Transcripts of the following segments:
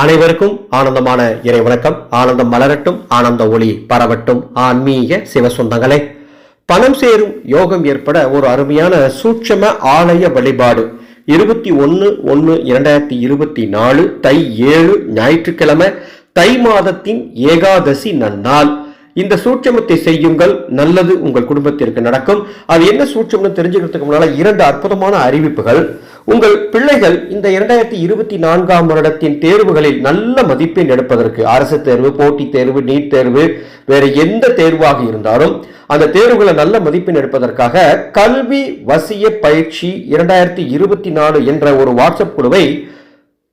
அனைவருக்கும் ஆனந்தமான இறை வணக்கம் ஆனந்தம் மலரட்டும் ஆனந்த ஒளி பரவட்டும். ஆன்மீக சிவ சொந்தங்களே பணம் சேரும் யோகம் ஏற்பட ஒரு அருமையான சூட்சம ஆலய வழிபாடு. இருபத்தி ஒன்று ஒன்று இரண்டாயிரத்தி இருபத்தி நாலு தை ஏழு ஞாயிற்றுக்கிழமை தை மாதத்தின் ஏகாதசி நன்னாள். இந்த சூட்சமத்தை செய்யுங்கள். நல்லது உங்கள் குடும்பத்திற்கு நடக்கும். அது என்ன சூட்சம்னு தெரிஞ்சுக்கிறதுக்கு முன்னால இரண்டு அற்புதமான அறிவிப்புகள். உங்கள் பிள்ளைகள் இந்த இரண்டாயிரத்தி இருபத்தி நான்காம் வருடத்தின் தேர்வுகளில் நல்ல மதிப்பெண் எடுப்பதற்கு அரசு தேர்வு போட்டித் தேர்வு நீட் தேர்வு வேறு எந்த தேர்வாக இருந்தாலும் அந்த தேர்வுகளை நல்ல மதிப்பெண் எடுப்பதற்காக கல்வி வசிய பயிற்சி இரண்டாயிரத்தி இருபத்தி நாலு என்ற ஒரு வாட்ஸ்அப் குழுவை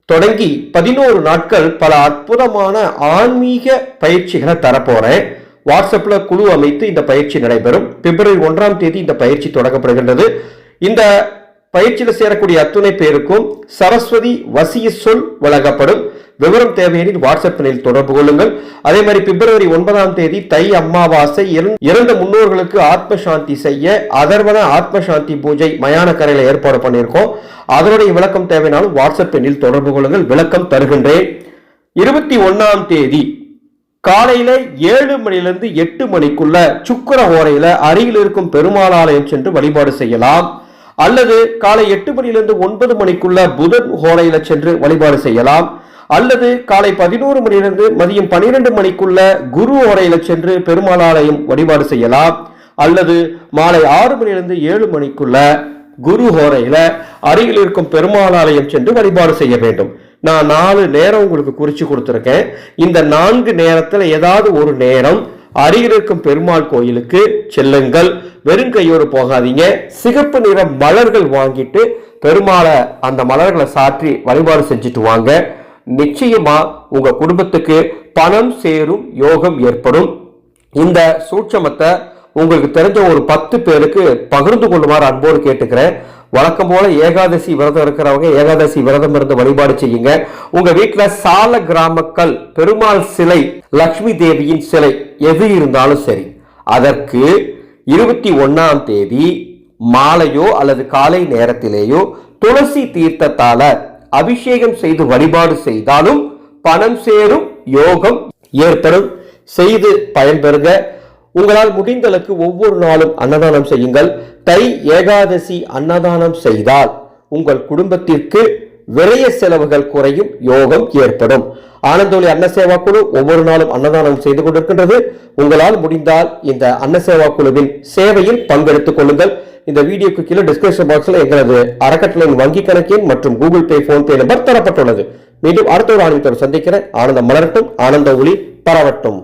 தொடங்கி பதினோரு நாட்கள் பல அற்புதமான ஆன்மீக பயிற்சிகளை தரப்போறேன். வாட்ஸ்அப்பில் குழு அமைத்து இந்த பயிற்சி நடைபெறும். பிப்ரவரி ஒன்றாம் தேதி இந்த பயிற்சி தொடங்கப்படுகின்றது. இந்த பயிற்சியில் சேரக்கூடிய அத்துணை பேருக்கும் சரஸ்வதி வசிய சொல் வழங்கப்படும். விவரம் தேவையெனில் நிலையில் தொடர்பு கொள்ளுங்கள். அதே மாதிரி பிப்ரவரி ஒன்பதாம் தேதி தை அம்மாவாசை இறந்த- முன்னோர்களுக்கு ஆத்ம சாந்தி செய்ய அதர்வன ஆத்ம சாந்தி பூஜை மயான கரையில் ஏற்பாடு பண்ணியிருக்கோம். அதனுடைய விளக்கம் தேவைனாலும் வாட்ஸ்அப் எண்ணில் தொடர்பு கொள்ளுங்கள். விளக்கம் தருகின்றேன். இருபத்தி ஒன்னாம் தேதி காலையில ஏழு மணிலிருந்து எட்டு மணிக்குள்ள சுக்கர ஓரையில அருகில் இருக்கும் பெருமாள் ஆலயம் சென்று வழிபாடு செய்யலாம். அல்லது காலை எட்டு மணியிலிருந்து ஒன்பது மணிக்குள்ள புதன் ஹோரையில சென்று வழிபாடு செய்யலாம். அல்லது காலை பதினோரு மணியிலிருந்து மதியம் பனிரெண்டு மணிக்குள்ள குரு ஓரையில சென்று பெருமாளாலயம் வழிபாடு செய்யலாம். அல்லது மாலை ஆறு மணியிலிருந்து ஏழு மணிக்குள்ள குரு ஹோரையில அருகில் இருக்கும் பெருமாளாலயம் சென்று வழிபாடு செய்ய வேண்டும். நான் நாலு நேரம் உங்களுக்கு குறிச்சு கொடுத்துருக்கேன். இந்த நான்கு நேரத்துல ஏதாவது ஒரு நேரம் அருகில் இருக்கும் பெருமாள் கோயிலுக்கு செல்லுங்கள். வெறும் கையோடு போகாதீங்க. சிகப்பு நிற மலர்கள் வாங்கிட்டு பெருமாளை அந்த மலர்களை சாற்றி வழிபாடு செஞ்சுட்டு வாங்க. நிச்சயமா உங்க குடும்பத்துக்கு பணம் சேரும் யோகம் ஏற்படும். இந்த சூட்சமத்தை உங்களுக்கு தெரிஞ்ச ஒரு பத்து பேருக்கு பகிர்ந்து கொள்ளுமாறு அன்போடு கேட்டுக்கிறேன். வழக்கம் போல ஏகாதசி விரதம் இருக்கிறவங்க ஏகாதசி விரதம் இருந்து வழிபாடு செய்யுங்க. உங்க வீட்டுல சால கிராமக்கல் பெருமாள் சிலை லக்ஷ்மி தேவியின் சிலை எது இருந்தாலும் சரி அதற்கு இருபத்தி ஒன்னாம் தேதி மாலையோ அல்லது காலை நேரத்திலேயோ துளசி தீர்த்தத்தால அபிஷேகம் செய்து வழிபாடு செய்தாலும் பணம் சேரும் யோகம் ஏற்படும். செய்து பயன்பெறுங்க. உங்களால் முடிந்தளவுக்கு ஒவ்வொரு நாளும் அன்னதானம் செய்யுங்கள். தை ஏகாதசி அன்னதானம் செய்தால் உங்கள் குடும்பத்திற்கு விரைய செலவுகள் குறையும் யோகம் ஏற்படும். ஆனந்தோலி அன்ன சேவா குழு ஒவ்வொரு நாளும் அன்னதானம் செய்து கொண்டிருக்கின்றது. உங்களால் முடிந்தால் இந்த அன்ன சேவா குழுவின் சேவையில் பங்கெடுத்துக் கொள்ளுங்கள். இந்த வீடியோக்கு கீழே டிஸ்கிரிப்ஷன் பாக்ஸில் எங்களது அறக்கட்டளையின் வங்கி கணக்கின் மற்றும் கூகுள் பே போன்பே நம்பர் தரப்பட்டுள்ளது. மீண்டும் அடுத்த ஒரு ஆன்மீகத்தோடு சந்திக்கிறேன். ஆனந்தம் மலரட்டும் ஆனந்த ஒளி பரவட்டும்.